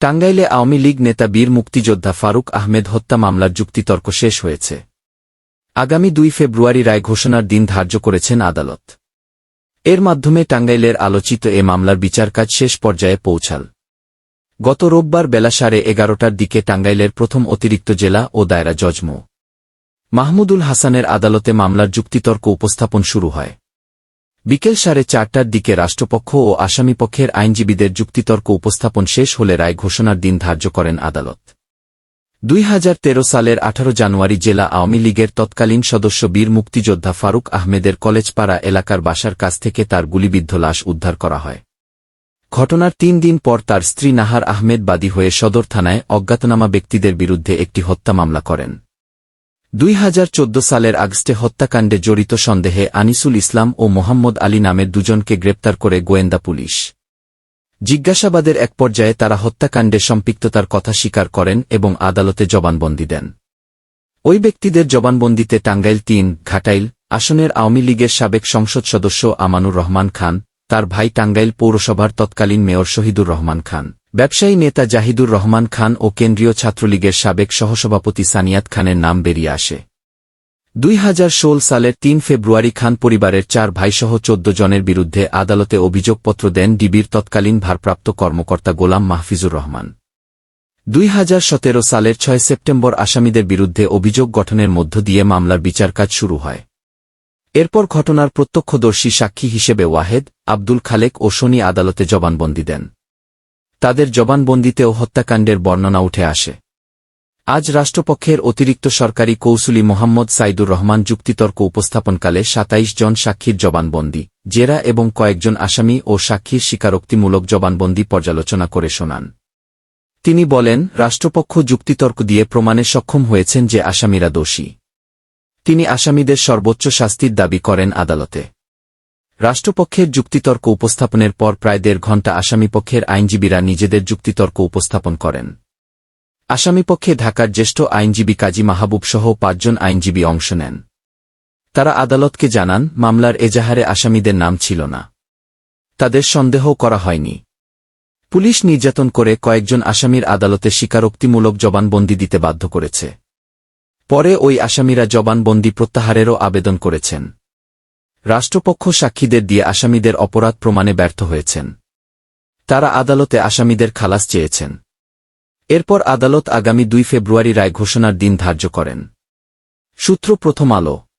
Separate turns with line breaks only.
টাঙ্গাইলে আওয়ামী লীগ নেতা বীর মুক্তিযোদ্ধা ফারুক আহমেদ হত্যা মামলার যুক্তিতর্ক শেষ হয়েছে। আগামী দুই ফেব্রুয়ারি রায় ঘোষণার দিন ধার্য করেছেন আদালত। এর মাধ্যমে টাঙ্গাইলের আলোচিত এ মামলার বিচার কাজ শেষ পর্যায়ে পৌঁছাল। গত রোববার বেলা সাড়ে এগারোটার দিকে টাঙ্গাইলের প্রথম অতিরিক্ত জেলা ও দায়রা জজ মো মাহমুদুল হাসানের আদালতে মামলার যুক্তিতর্ক উপস্থাপন শুরু হয়। বিকেল সাড়ে চারটার দিকে রাষ্ট্রপক্ষ ও আসামিপক্ষের আইনজীবীদের যুক্তিতর্ক উপস্থাপন শেষ হলে রায় ঘোষণার দিন ধার্য করেন আদালত। দুই হাজার তেরো সালের আঠারো জানুয়ারি জেলা আওয়ামী লীগের তৎকালীন সদস্য বীর মুক্তিযোদ্ধা ফারুক আহমেদের কলেজপাড়া এলাকার বাসার কাছ থেকে তার গুলিবিদ্ধ লাশ উদ্ধার করা হয়। ঘটনার তিন দিন পর তার স্ত্রী নাহার আহমেদ বাদী হয়ে সদর থানায় অজ্ঞাতনামা ব্যক্তিদের বিরুদ্ধে একটি হত্যা মামলা করেন। দুই হাজার চোদ্দ সালের আগস্টে হত্যাকাণ্ডে জড়িত সন্দেহে আনিসুল ইসলাম ও মোহাম্মদ আলী নামের দুজনকে গ্রেপ্তার করে গোয়েন্দা পুলিশ। জিজ্ঞাসাবাদের এক পর্যায়ে তারা হত্যাকাণ্ডে সম্পৃক্ততার কথা স্বীকার করেন এবং আদালতে জবানবন্দি দেন। ওই ব্যক্তিদের জবানবন্দিতে টাঙ্গাইল তিন, ঘাটাইল, আসনের আওয়ামী লীগের সাবেক সংসদ সদস্য আমানুর রহমান খান, তার ভাই টাঙ্গাইল পৌরসভার তৎকালীন মেয়র শহীদুর রহমান খান। ব্যবসায়ী নেতা জাহিদুর রহমান খান ও কেন্দ্রীয় ছাত্রলীগের সাবেক সহসভাপতি সানিয়াত খানের নাম বেরিয়ে আসে। দুই হাজার ষোল সালের তিন ফেব্রুয়ারি খান পরিবারের চার ভাইসহ চোদ্দ জনের বিরুদ্ধে আদালতে অভিযোগপত্র দেন ডিবির তৎকালীন ভারপ্রাপ্ত কর্মকর্তা গোলাম মাহফিজুর রহমান। দুই হাজার সতেরো সালের ছয় সেপ্টেম্বর আসামিদের বিরুদ্ধে অভিযোগ গঠনের মধ্য দিয়ে মামলার বিচার কাজ শুরু হয়। এরপর ঘটনার প্রত্যক্ষদর্শী সাক্ষী হিসেবে ওয়াহেদ, আব্দুল খালেক ও শনি আদালতে জবানবন্দি দেন। তাদের জবানবন্দিতেও হত্যাকাণ্ডের বর্ণনা উঠে আসে। আজ রাষ্ট্রপক্ষের অতিরিক্ত সরকারি কৌসুলি মোহাম্মদ সাইদুর রহমান যুক্তিতর্ক উপস্থাপনকালে সাতাইশ জন সাক্ষীর জবানবন্দি, জেরা এবং কয়েকজন আসামি ও সাক্ষীর স্বীকারোক্তিমূলক জবানবন্দি পর্যালোচনা করে শোনান। তিনি বলেন, রাষ্ট্রপক্ষ যুক্তিতর্ক দিয়ে প্রমাণে সক্ষম হয়েছেন যে আসামিরা দোষী। তিনি আসামিদের সর্বোচ্চ শাস্তির দাবি করেন আদালতে। রাষ্ট্রপক্ষের যুক্তিতর্ক উপস্থাপনের পর প্রায় দেড় ঘণ্টা আসামিপক্ষের আইনজীবীরা নিজেদের যুক্তিতর্ক উপস্থাপন করেন। আসামিপক্ষে ঢাকার জ্যেষ্ঠ আইনজীবী কাজী মাহবুব সহ পাঁচজন আইনজীবী অংশ নেন। তারা আদালতকে জানান, মামলার এজাহারে আসামিদের নাম ছিল না। তাদের সন্দেহ করা হয়নি। পুলিশ নির্যাতন করে কয়েকজন আসামির আদালতে স্বীকারোক্তিমূলক জবানবন্দি দিতে বাধ্য করেছে। পরে ওই আসামিরা জবানবন্দি প্রত্যাহারেরও আবেদন করেছেন। রাষ্ট্রপক্ষ সাক্ষীদের দিয়ে আসামিদের অপরাধ প্রমাণে ব্যর্থ হয়েছেন। তারা আদালতে আসামিদের খালাস চেয়েছেন। এরপর আদালত আগামী দুই ফেব্রুয়ারি রায় ঘোষণার দিন ধার্য করেন। সূত্র প্রথম আলো।